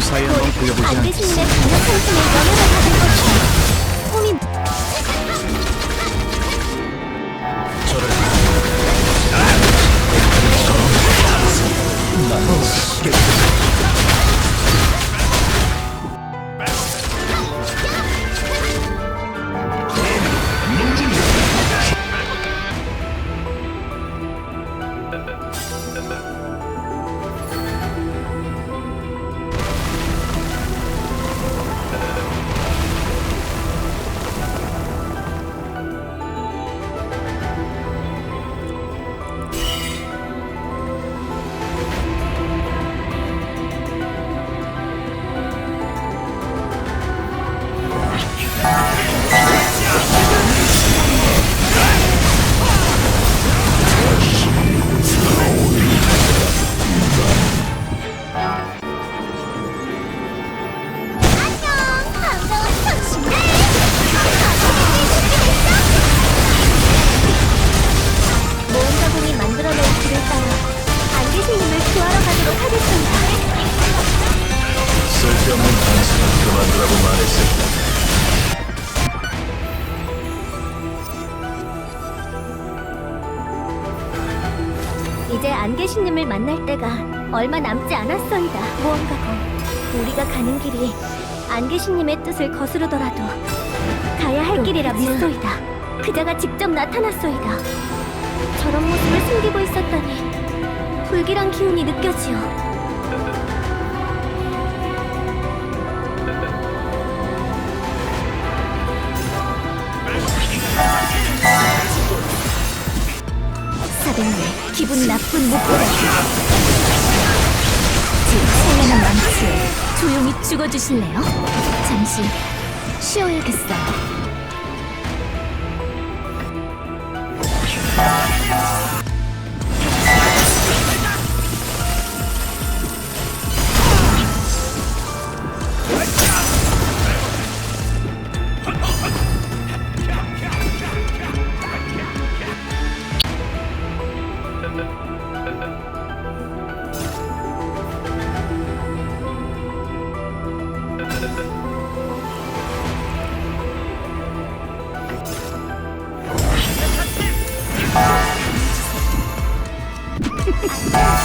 주사위 한번 보여보지? 안개 이제 안개신님을 만날 때가 얼마 남지 않았소이다. 무언가고 우리가 가는 길이 안개신님의 뜻을 거스르더라도 가야 할 길이라 믿소이다. 그자가 직접 나타났소이다. 저런 모습을 숨기고 있었다니 불길한 기운이 느껴지요. 기분 나쁜 목표다. 지금 생명은 많지에 조용히 죽어주실래요? 잠시 쉬어야겠어요.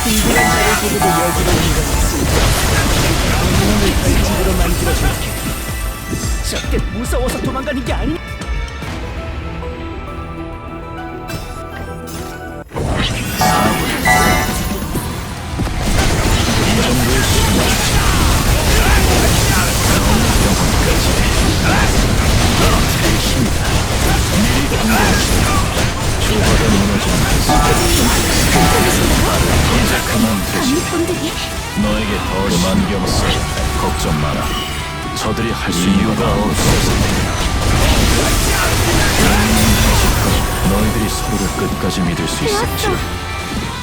집으로 만들어줄게. 저게 무서워서 도망가는 게 아니. 그만 겸써 걱정 마라. 저들이 할 수 있는 이유가 없어서. 너희들이 서로를 끝까지 믿을 수 있을지 되었어.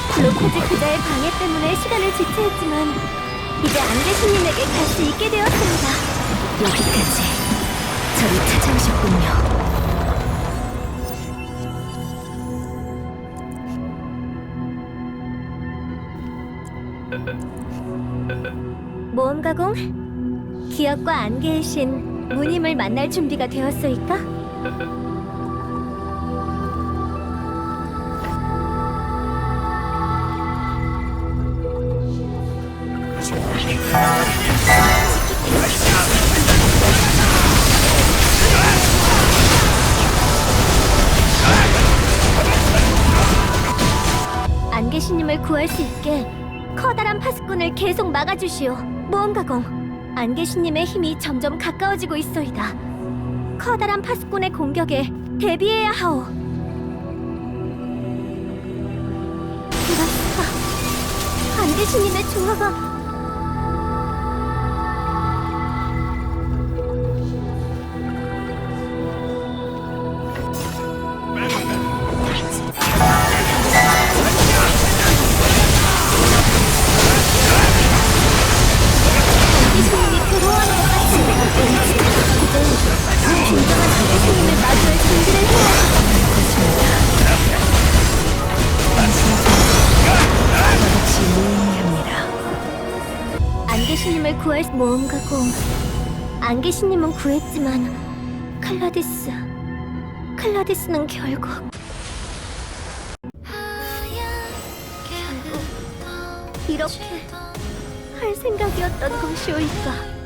궁금하다. 그자의 방해 때문에 시간을 지체했지만 이제 안개신님에게 갈 수 있게 되었습니다. 여기까지 저를 찾아오셨군요. 가공, 기억과 안개의 신 무님을 만날 준비가 되었소이까? 안개신님을 구할 수 있게 커다란 파수꾼을 계속 막아주시오. 모험가공, 안개신님의 힘이 점점 가까워지고 있소이다. 커다란 파수꾼의 공격에 대비해야 하오. 그렇다. 안계시님의 조화가 안개신님을 구할 수- 모험가 공 안개신님은 구했지만 클라디스 클라디스는 결국 결국 이렇게 할 생각이었던 것이오이까